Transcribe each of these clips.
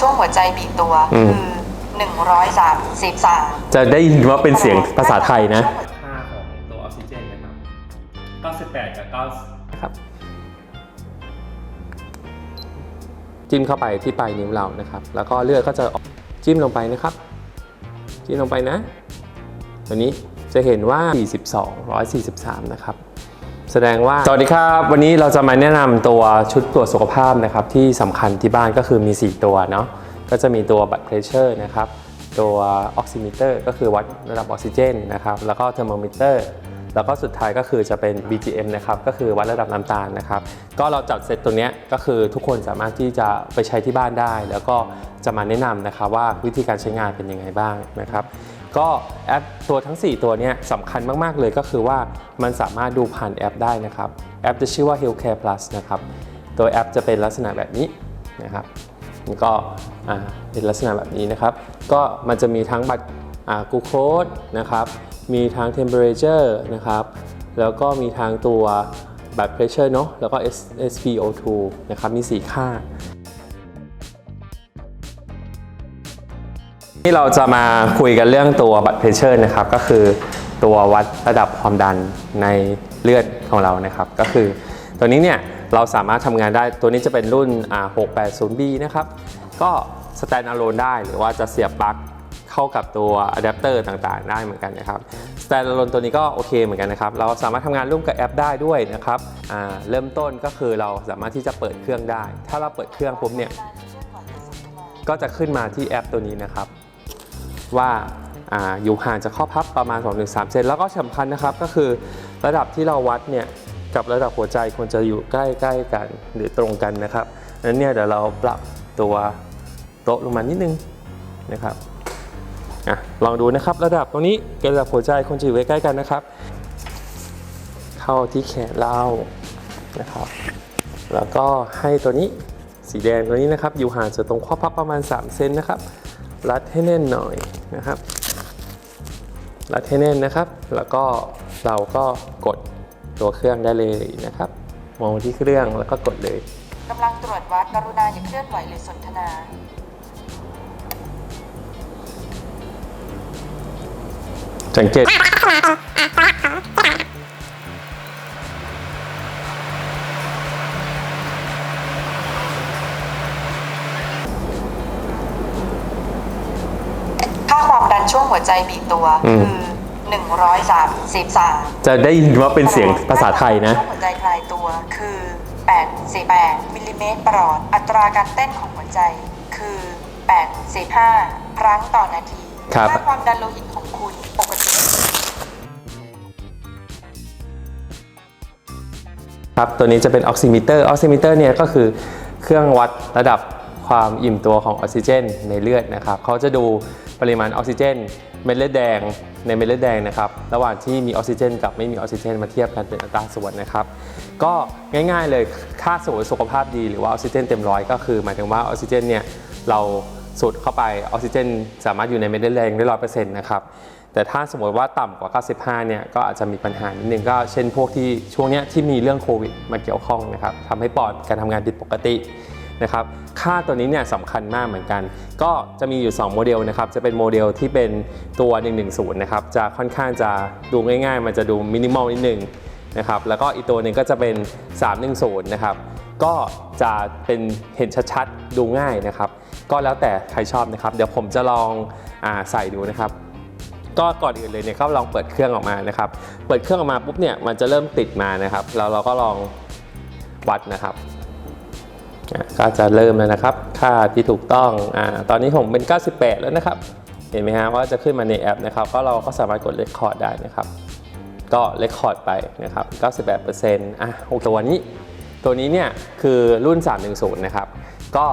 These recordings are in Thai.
ช่วงหัวใจบีบตัวอืม คือ133จะได้ยินว่าเป็นเสียงภาษาไทยนะ ค่าของตัวออกซิเจนนะครับ 98 กับ 9นะครับ จิ้มเข้าไปที่ปลายนิ้วเรานะครับ แล้วก็เลือดก็จะออกจิ้มลงไปนะครับ จิ้มลงไปนะ ตัวนี้จะเห็นว่า 42 143 นะครับ แสดงว่า สวัสดีครับ วันนี้เราจะมาแนะนำตัวชุดตรวจสุขภาพนะครับที่สำคัญที่บ้านก็คือมี 4 ตัวเนาะก็จะมีตัวบัตรเพรสเชอร์นะครับตัวออกซิมิเตอร์ก็คือวัดระดับออกซิเจนนะครับแล้วก็เทอร์โมมิเตอร์แล้วก็สุดท้ายก็คือจะเป็น BGM นะครับ ก็คือวัดระดับน้ำตาลนะครับ ก็เราจัดเซตตัวเนี้ยก็คือทุกคนสามารถที่จะไปใช้ที่บ้านได้ แล้วก็จะมาแนะนำนะครับว่าวิธีการใช้งานเป็นยังไงบ้างนะครับ ก็แอปตัวทั้ง 4 ตัวเนี้ยสำคัญมากๆเลยก็คือว่ามันสามารถดูผ่านแอปได้นะครับ แอปจะชื่อว่า Healthcare Plus นะครับ ตัวแอปจะเป็นลักษณะแบบนี้นะครับก็อ่าเป็นลักษณะแบบนี้นะครับ ก็มันจะมีทั้งบัตรกูโคดนะครับ มีทั้ง temperature นะครับ แล้วก็มีทั้งตัวบัตร pressure เนาะแล้วก็ S- SpO2 นะครับ มี 4 ค่า นี่เราจะมาคุยกันเรื่องตัวบัตรเพรสเชอร์นะครับ ก็คือตัววัดระดับความดันในเลือดของเรานะครับ ก็คือตัวนี้เนี่ยเราสามารถทำงานได้ตัวนี้จะเป็นรุ่น 680B นะครับ ก็สแตนด์อะโลนได้หรือว่าจะเสียบปลั๊กเข้ากับตัวอะแดปเตอร์ต่างๆ ได้เหมือนกันนะครับสแตนด์อะโลนตัวนี้ก็โอเคเหมือนกันนะครับ เราสามารถทำงานร่วมกับแอปได้ด้วยนะครับเริ่มต้นก็คือเราสามารถที่จะเปิดเครื่องได้ ถ้าเราเปิดเครื่องปุ๊บเนี่ยก็จะขึ้นมาที่แอปตัวนี้นะครับ ว่าอยู่ห่างจากข้อพับประมาณ 2-3 เซนแล้วก็สำคัญนะครับก็คือระดับที่เราวัดเนี่ยกับระดับหัวใจควรจะอยู่ใกล้ๆกันหรือตรงกันนะครับนั้นเนี่ยเดี๋ยวเราปรับตัวโต๊ะลงมานิดนึงนะครับอะลองดูนะครับระดับตรงนี้กับระดับหัวใจควรจะอยู่ใกล้ๆกันนะครับ เข้าที่แขนเรานะครับ แล้วก็ให้ตัวนี้สีแดงตัวนี้นะครับ อยู่ห่างจากตรงข้อพับประมาณ 3 เซนนะครับ รัดให้แน่นหน่อยนะครับ รัดให้แน่นนะครับ แล้วก็เราก็กดตัวเครื่องได้เลยนะครับ มองไปที่เครื่องแล้วก็กดเลยกำลังตรวจวัดกรุณาอย่าเคลื่อนไหวหรือสนทนา สังเกต ความดันช่วงหัวใจบีบตัวอืม คือ133จะได้ยินว่าเป็นเสียงภาษาไทยนะช่วงหัวใจคลายตัวคือ848มิลลิเมตรประหลอด อัตราการเต้นของหัวใจคือ845ครั้งต่อนาทีครับค่าความดันโลหิตของคุณปกติ ครับ ตัวนี้จะเป็นออกซิมิเตอร์ ออกซิมิเตอร์เนี่ยก็คือเครื่องวัดระดับความอิ่มตัวของออกซิเจนในเลือดนะครับ เขาจะดู ปริมาณออกซิเจนเม็ดเลือดแดงในเม็ดเลือดแดงนะครับระหว่างที่มีออกซิเจน กับไม่มีออกซิเจน มาเทียบกันเป็นอัตราส่วนนะครับก็ง่ายๆเลยค่าสมมติสุขภาพดีหรือว่าออกซิเจนเต็มร้อยก็คือ หมายถึงว่าออกซิเจนเนี่ยเราสูดเข้าไปออกซิเจน สามารถอยู่ในเม็ดเลือดแดงได้ร้อยเปอร์เซ็นต์นะครับแต่ถ้าสมมติว่าต่ำกว่า 95 เนี่ยก็อาจจะมีปัญหานิดนึงก็เช่นพวกที่ช่วงเนี้ยที่มีเรื่องโควิดมาเกี่ยวข้องนะครับทำให้ปอดการทำงานผิดปกติ นะครับค่าตัวนี้เนี่ยสำคัญมากเหมือนกัน ก็จะมีอยู่ 2 โมเดลนะครับจะเป็นโมเดลที่เป็นตัว 110 นะครับจะค่อนข้างจะดูง่ายๆ มันจะดูมินิมอลนิดนึงนะครับแล้วก็อีกตัวหนึ่งก็จะเป็น 310 นะครับก็จะเป็นเห็นชัดๆ ดูง่ายนะครับ ก็แล้วแต่ใครชอบนะครับ เดี๋ยวผมจะลองอใส่ดูนะครับ ก็ก่อนอื่นเลยเนี่ยก็ลองเปิดเครื่องออกมานะครับ เปิดเครื่องออกมาปุ๊บเนี่ยมันจะเริ่มติดมานะครับแล้วเราก็ลองวัดนะครับ ก็จะเริ่มแล้วนะครับ ค่าที่ถูกต้องอตอนนี้ผมเป็น 98 แล้วนะครับ เห็นไหมฮะว่าจะขึ้นมาในแอปนะครับก็เราก็สามารถกดเลคคอร์ดได้นะครับ ก็เลคคอร์ดไปนะครับ 98%อะโอเคตัวนี้ ตัวนี้เนี่ยคือรุ่น 310 นะครับ ก็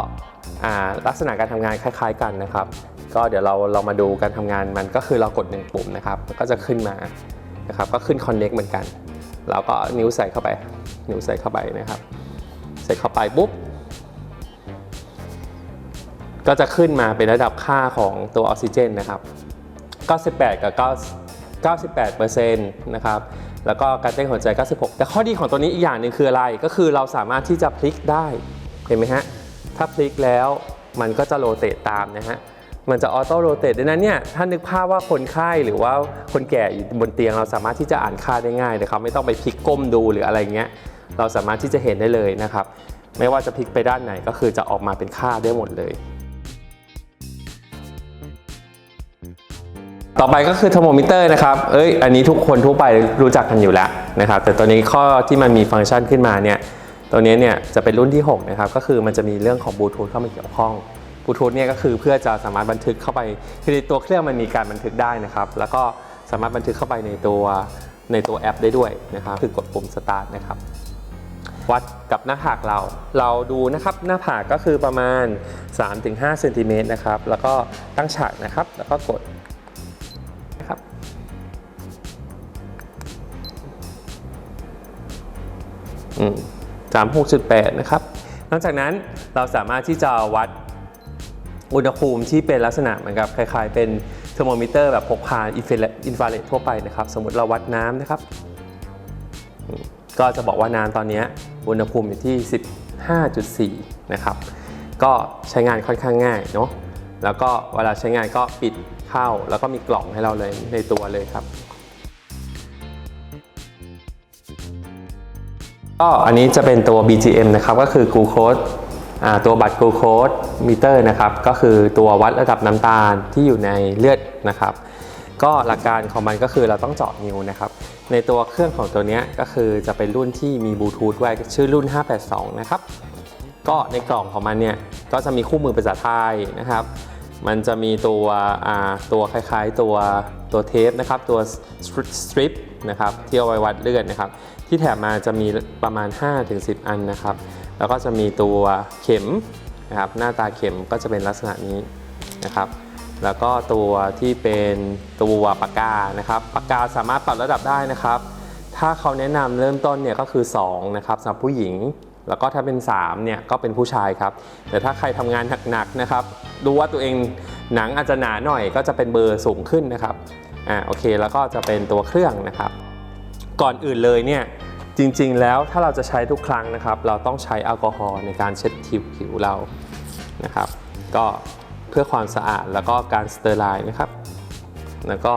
ลักษณะการทำงานคล้าย ๆ กันนะครับ ก็เดี๋ยวเราเรามาดูการทำงานมันก็คือเรากดหนึ่งปุ่มนะครับก็จะขึ้นมานะครับก็ขึ้น Connect เหมือนกันเราก็นิ้วใส่เข้าไป นิ้วใส่เข้าไปนะครับ ใส่เข้าไปปุ๊บ ก็จะขึ้นมาเป็นระดับค่าของตัวออกซิเจนนะครับ 98 กับ 98เปอร์เซ็นต์นะครับ แล้วก็การเต้นหัวใจ 96 แต่ข้อดีของตัวนี้อีกอย่างหนึ่งคืออะไร ก็คือเราสามารถที่จะพลิกได้ เห็นไหมฮะ ถ้าพลิกแล้วมันก็จะโรเตตตามนะฮะ มันจะออโต้โรเตตดังนั้นเนี่ย ถ้านึกภาพว่าคนไข้หรือว่าคนแก่อยู่บนเตียงเราสามารถที่จะอ่านค่าได้ง่ายนะครับ ไม่ต้องไปพลิกก้มดูหรืออะไรเงี้ย เราสามารถที่จะเห็นได้เลยนะครับ ไม่ว่าจะพลิกไปด้านไหนก็คือจะออกมาเป็นค่าได้หมดเลย ต่อไปก็คือเทอร์โมมิเตอร์นะครับ เอ้ย อันนี้ทุกคนทั่วไปรู้จักกันอยู่แล้วนะครับ แต่ตัวนี้ข้อที่มันมีฟังก์ชันขึ้นมาเนี่ย ตัวนี้เนี่ยจะเป็นรุ่นที่ 6 นะครับ ก็คือมันจะมีเรื่องของบลูทูธเข้ามาเกี่ยวข้องบลูทูธเนี่ยก็คือเพื่อจะสามารถบันทึกเข้าไป คือในตัวเครื่องมันมีการบันทึกได้นะครับ แล้วก็สามารถบันทึกเข้าไปในตัวในตัวแอปได้ด้วยนะครับ คือกดปุ่มสตาร์ทนะครับ วัดกับหน้าผากเรา เราดูนะครับหน้าผากก็คือประมาณ 3-5เซนติเมตรนะครับ แล้วก็ตั้งฉากนะครับ แล้วก็กด สามหกจุดแปดนะครับหลังจากนั้นเราสามารถที่จะวัดอุณหภูมิที่เป็นลักษณะเหมือนกับคล้ายๆ เป็นเทอร์โมมิเตอร์แบบพกพาอินฟราเรดทั่วไปนะครับ สมมติเราวัดน้ำนะครับ ก็จะบอกว่าน้ำตอนนี้อุณหภูมิอยู่ที่ 15.4 นะครับ ก็ใช้งานค่อนข้างง่ายเนาะแล้วก็เวลาใช้งานก็ปิดเข้า แล้วก็มีกล่องให้เราเลยในตัวเลยครับ ก็อันนี้จะเป็นตัว BGM นะครับก็คือ glucose อตัวบัตร glucose meter นะครับก็คือตัววัดระดับน้ำตาลที่อยู่ในเลือดนะครับก็หลักการของมันก็คือเราต้องเจาะนิ้วนะครับ ในตัวเครื่องของตัวนี้ก็คือจะเป็นรุ่นที่มีบลูทูธไว้ชื่อรุ่น 582 นะครับ ก็ในกล่องของมันเนี่ยก็จะมีคู่มือภาษาไทยนะครับ มันจะมีตัวตัวคล้ายๆตัวตัวเทปนะครับ ตัวสตริป นะครับที่เอาไว้วัดเลือดนะครับ ที่แถมมาจะมีประมาณ 5-10 อันนะครับ แล้วก็จะมีตัวเข็มนะครับหน้าตาเข็มก็จะเป็นลักษณะนี้นะครับ แล้วก็ตัวที่เป็นตัวปากกานะครับปากกาสามารถปรับระดับได้นะครับ ถ้าเขาแนะนำเริ่มต้นเนี่ยก็คือ2นะครับสำหรับผู้หญิงแล้วก็ถ้าเป็น3เนี่ยก็เป็นผู้ชายครับแต่ถ้าใครทำงานหนักๆนะครับดูว่าตัวเองหนังอาจจะหนาหน่อยก็จะเป็นเบอร์สูงขึ้นนะครับ อ่าโอเคแล้วก็จะเป็นตัวเครื่องนะครับ ก่อนอื่นเลยเนี่ยจริงๆแล้วถ้าเราจะใช้ทุกครั้งนะครับ เราต้องใช้แอลกอฮอล์ในการเช็ดผิวผิวเรานะครับ ก็เพื่อความสะอาดแล้วก็การสเตอร์ไลน์นะครับ แล้วก็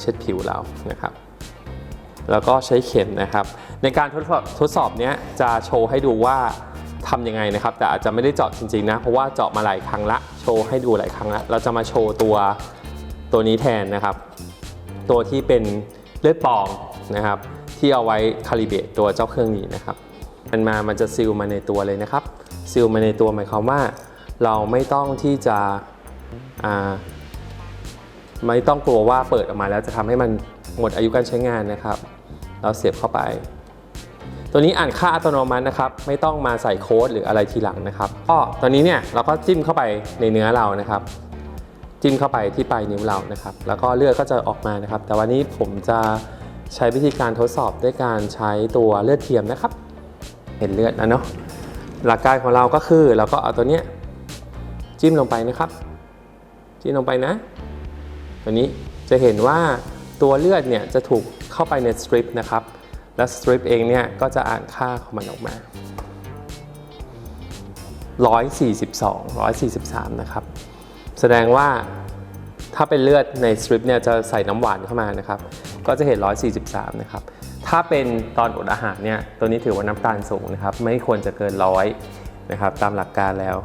เช็ดผิวเรานะครับ แล้วก็ใช้เข็มนะครับ ในการทดสอบทดสอบเนี้ยจะโชว์ให้ดูว่าทำยังไงนะครับ แต่อาจจะไม่ได้เจาะจริงๆนะเพราะว่าเจาะมาหลายครั้งละโชว์ให้ดูหลายครั้งละเราจะมาโชว์ตัว ตัวนี้แทนนะครับ ตัวที่เป็นเลือดปลอมนะครับ ที่เอาไว้คาลิเบตตัวเจ้าเครื่องนี้นะครับมันมามันจะซิลมาในตัวเลยนะครับซิลมาในตัวหมายความว่า เราไม่ต้องที่จะไม่ต้องกลัวว่าเปิดออกมาแล้วจะทำให้มันหมดอายุการใช้งานนะครับ เราเสียบเข้าไป ตัวนี้อ่านค่าอัตโนมัตินะครับ ไม่ต้องมาใส่โค้ดหรืออะไรทีหลังนะครับก็ตอนนี้เนี่ยเราก็จิ้มเข้าไปในเนื้อเรานะครับ จิ้มเข้าไปที่ปลายนิ้วเรานะครับ แล้วก็เลือดก็จะออกมานะครับ แต่วันนี้ผมจะใช้วิธีการทดสอบด้วยการใช้ตัวเลือดเทียมนะครับ เห็นเลือดนะเนาะหลักการของเราก็คือเราก็เอาตัวเนี้ยจิ้มลงไปนะครับ จิ้มลงไปนะ ตัวนี้จะเห็นว่าตัวเลือดเนี่ยจะถูกเข้าไปในสตริปนะครับ และสตริปเองเนี่ยก็จะอ่านค่าของมันออกมา 142 143 นะครับ แสดงว่าถ้าเป็นเลือดในสตริปเนี่ยจะใส่น้ำหวานเข้ามานะครับ ก็จะเห็น 143 นะครับ ถ้าเป็นตอนอดอาหารเนี่ย ตัวนี้ถือว่าน้ำตาลสูงนะครับ ไม่ควรจะเกินร้อยนะครับ ตามหลักการแล้ว